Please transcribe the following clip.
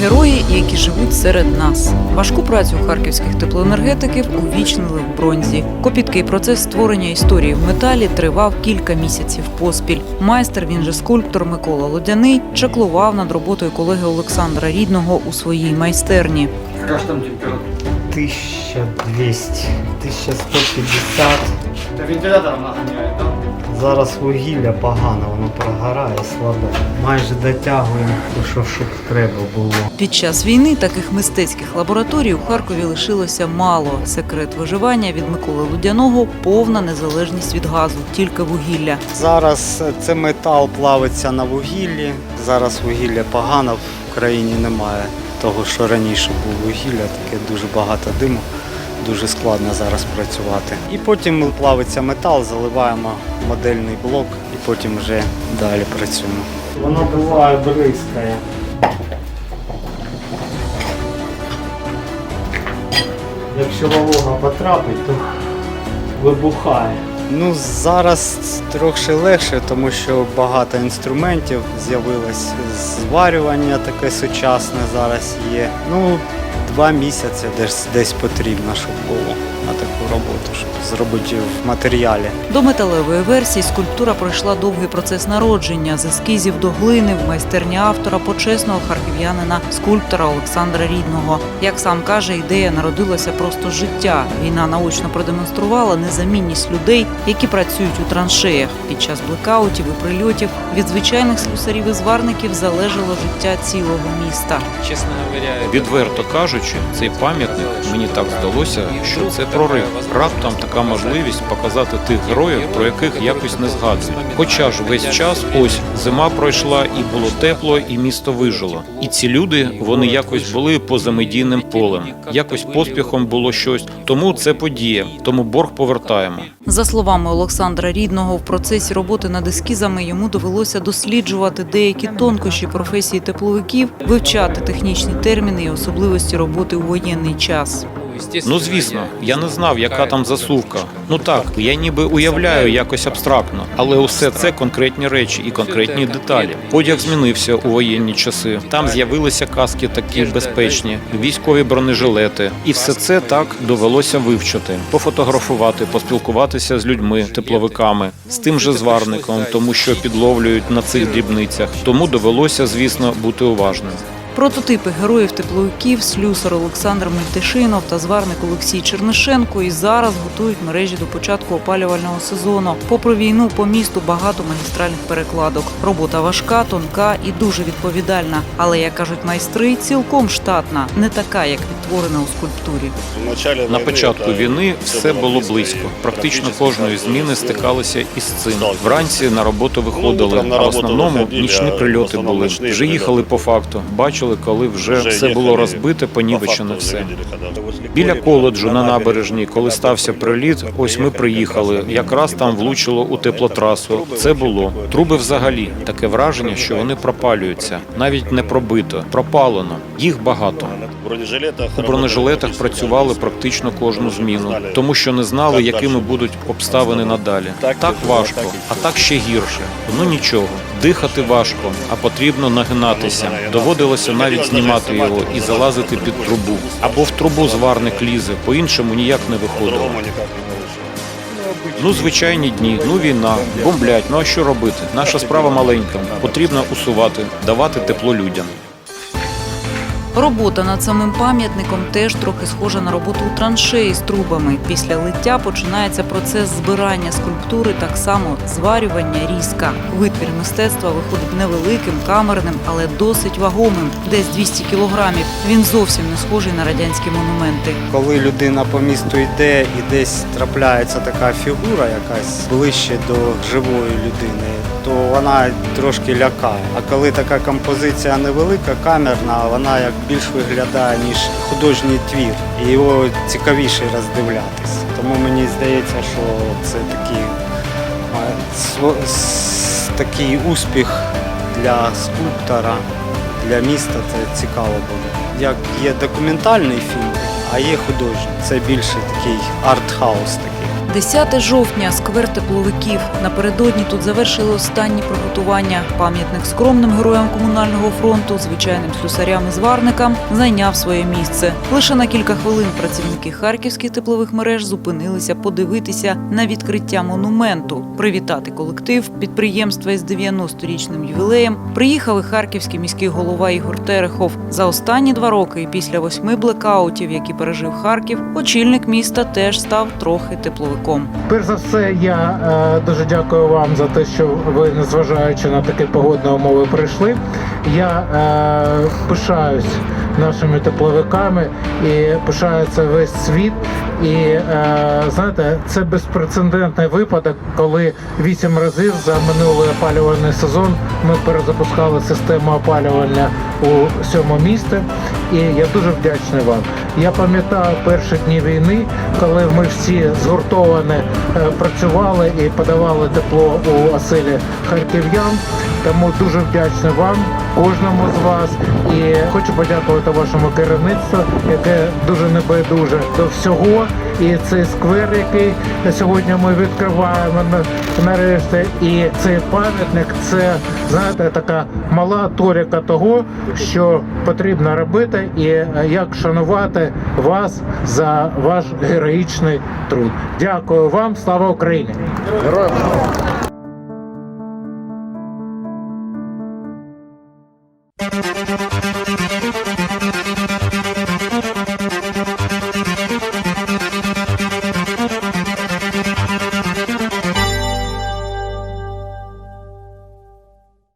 Герої, які живуть серед нас. Важку працю харківських теплоенергетиків увічнили в бронзі. Копіткий процес створення історії в металі тривав кілька місяців поспіль. Майстер, він же скульптор Микола Лодяний, чаклував над роботою колеги Олександра Рідного у своїй майстерні. Какая же там температура? 1200, 1150. Это вентилятором нагоняет, да? Зараз вугілля погано, воно прогорає слабе. Майже дотягуємо, що щоб треба було. Під час війни таких мистецьких лабораторій у Харкові лишилося мало. Секрет виживання від Миколи Лудяного повна незалежність від газу, тільки вугілля. Зараз це метал плавиться на вугіллі. Зараз вугілля погано, в країні немає того, що раніше було вугілля, таке дуже багато диму. Дуже складно зараз працювати. І потім плавиться метал, заливаємо модельний блок і потім вже далі працюємо. Воно буває бризкає. Якщо волога потрапить, то вибухає. Ну зараз трохи легше, тому що багато інструментів з'явилось. Зварювання таке сучасне зараз є. Ну, два місяці десь, десь потрібно, щоб було на таку роботу, щоб зробити в матеріалі. До металевої версії скульптура пройшла довгий процес народження з ескізів до глини в майстерні автора почесного харків'янина скульптора Олександра Рідного. Як сам каже, ідея народилася просто з життя. Війна наочно продемонструвала незамінність людей, які працюють у траншеях. Під час блекаутів і прильотів від звичайних слюсарів і зварників залежало життя цілого міста. Чесно говоря, Відверто кажучи, цей пам'ятник мені так здалося, що це прорив. Раптом така можливість показати тих героїв, про яких якось не згадують. Хоча ж весь час ось зима пройшла, і було тепло, і місто вижило. І ці люди вони якось були поза медійним полем. Якось поспіхом було щось. Тому це подія. Тому борг повертаємо. За словами Олександра Рідного, в процесі роботи над ескізами йому довелося досліджувати деякі тонкощі професії тепловиків, вивчати технічні терміни і особливості роботи у воєнний час. Ну звісно, я не знав, яка там засувка. Ну так, я ніби уявляю якось абстрактно, але усе це конкретні речі і конкретні деталі. Одяг змінився у воєнні часи. Там з'явилися каски такі безпечні, військові бронежилети, і все це так довелося вивчити, пофотографувати, поспілкуватися з людьми, тепловиками, з тим же зварником, тому що підловлюють на цих дрібницях. Тому довелося, звісно, бути уважним. Прототипи героїв тепловиків слюсар Олександр Мельтишинов та зварник Олексій Чернишенко і зараз готують мережі до початку опалювального сезону. Попри війну, по місту багато магістральних перекладок. Робота важка, тонка і дуже відповідальна. Але як кажуть майстри, цілком штатна, не така, як відтворена у скульптурі. На початку війни все було близько. Практично кожної зміни стикалися із цим. Вранці на роботу виходили, а в основному нічні прильоти були. Вже їхали по факту. Бачили, коли вже все було розбите, понівечено все. Біля коледжу на набережній, коли стався приліт, ось ми приїхали. Якраз там влучило у теплотрасу. Це було труби взагалі. Таке враження, що вони пропалюються. Навіть не пробито, пропалено. Їх багато. У бронежилетах працювали практично кожну зміну, тому що не знали, якими будуть обставини надалі. Так важко, а так ще гірше. Ну нічого, дихати важко, а потрібно нагинатися. Доводилося навіть знімати його і залазити під трубу. Або в трубу зварник лізе, по-іншому ніяк не виходило. Ну, звичайні дні, ну війна, бомблять. Ну а що робити? Наша справа маленька. Потрібно усувати, давати тепло людям. Робота над самим пам'ятником теж трохи схожа на роботу у траншеї з трубами. Після лиття починається процес збирання скульптури, так само зварювання різка. Витвір мистецтва виходить невеликим, камерним, але досить вагомим, десь 200 кілограмів. Він зовсім не схожий на радянські монументи. Коли людина по місту йде і десь трапляється така фігура, якась ближче до живої людини, то вона трошки лякає. А коли така композиція невелика, камерна, вона як більш виглядає ніж художній твір, і його цікавіше роздивлятись. Тому мені здається, що це такий, с- такий успіх для скульптора, для міста це цікаво буде. Як є документальний фільм, а є художній. Це більше такий арт-хаус такий. 10 жовтня, сквер тепловиків. Напередодні тут завершили останні приготування. Пам'ятник скромним героям комунального фронту, звичайним слюсарям і зварникам, зайняв своє місце. Лише на кілька хвилин працівники харківських теплових мереж зупинилися подивитися на відкриття монументу, привітати колектив підприємства із 90-річним ювілеєм. Приїхали харківський міський голова Ігор Терехов. За останні два роки після восьми блекаутів, які пережив Харків, очільник міста теж став трохи тепловиком. Перш за все, я е, дуже дякую вам за те, що ви, незважаючи на такі погодні умови, прийшли. Я е, пишаюсь нашими тепловиками і пишається весь світ. І е, знаєте, це безпрецедентний випадок, коли вісім разів за минулий опалювальний сезон ми перезапускали систему опалювання у сьому місті. І я дуже вдячний вам. Я пам'ятаю перші дні війни, коли ми всі згуртовано е, працювали і подавали тепло у оселі харків'ян. Тому дуже вдячний вам, кожному з вас, і хочу подякувати вашому керівництву, яке дуже небайдуже до всього. І цей сквер, який сьогодні ми відкриваємо нарешті, і цей пам'ятник це знаєте така мала торіка того, що потрібно робити, і як шанувати вас за ваш героїчний труд. Дякую вам, слава Україні! Thank you.